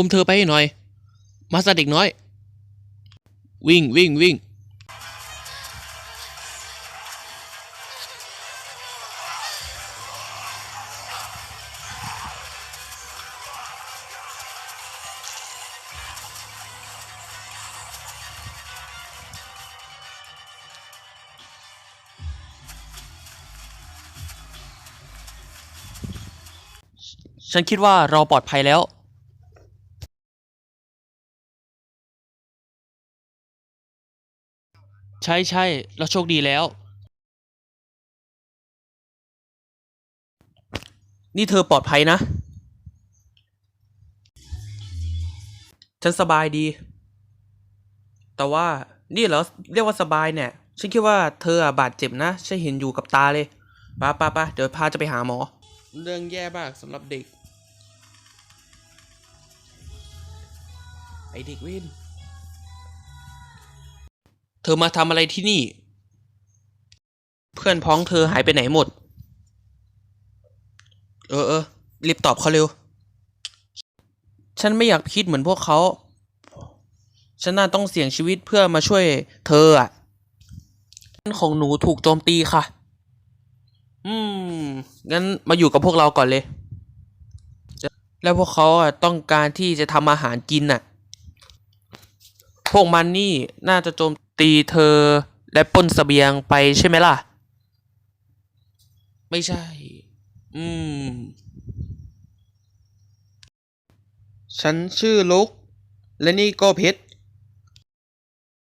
อุ้มเธอไปให้หน่อย มาซะเด็กน้อย วิ่งวิ่งวิ่งฉันคิดว่าเราปลอดภัยแล้ว ใช่ใช่เราโชคดีแล้ว นี่เธอปลอดภัยนะ ฉันสบายดี แต่ว่านี่เหรอเรียกว่าสบายเนี่ย ฉันคิดว่าเธออะบาดเจ็บนะ ฉันเห็นอยู่กับตาเลยป้าป้าป้าเดี๋ยวพาจะไปหาหมอ เรื่องแย่มากสำหรับเด็ก ไอเด็กเว้น ธอมาทำอะไรที่นี่ เพื่อนพ้องเธอหายไปไหนหมด เออเออรีบตอบเขาเร็ว ฉันไม่อยากคิดเหมือนพวกเขา ฉันน่าต้องเสี่ยงชีวิตเพื่อมาช่วยเธออะบ้านของหนูถูกโจมตีค่ะ อืม งั้นมาอยู่กับพวกเราก่อนเลย แล้วพวกเขาอะต้องการที่จะทำอาหารกินน่ะ พวกมันนี่น่าจะโจม ตีเธอและป้นเสบียงไปใช่ไหมล่ะ ไม่ใช่ อืม ฉันชื่อลุก และนี่ก็เพชร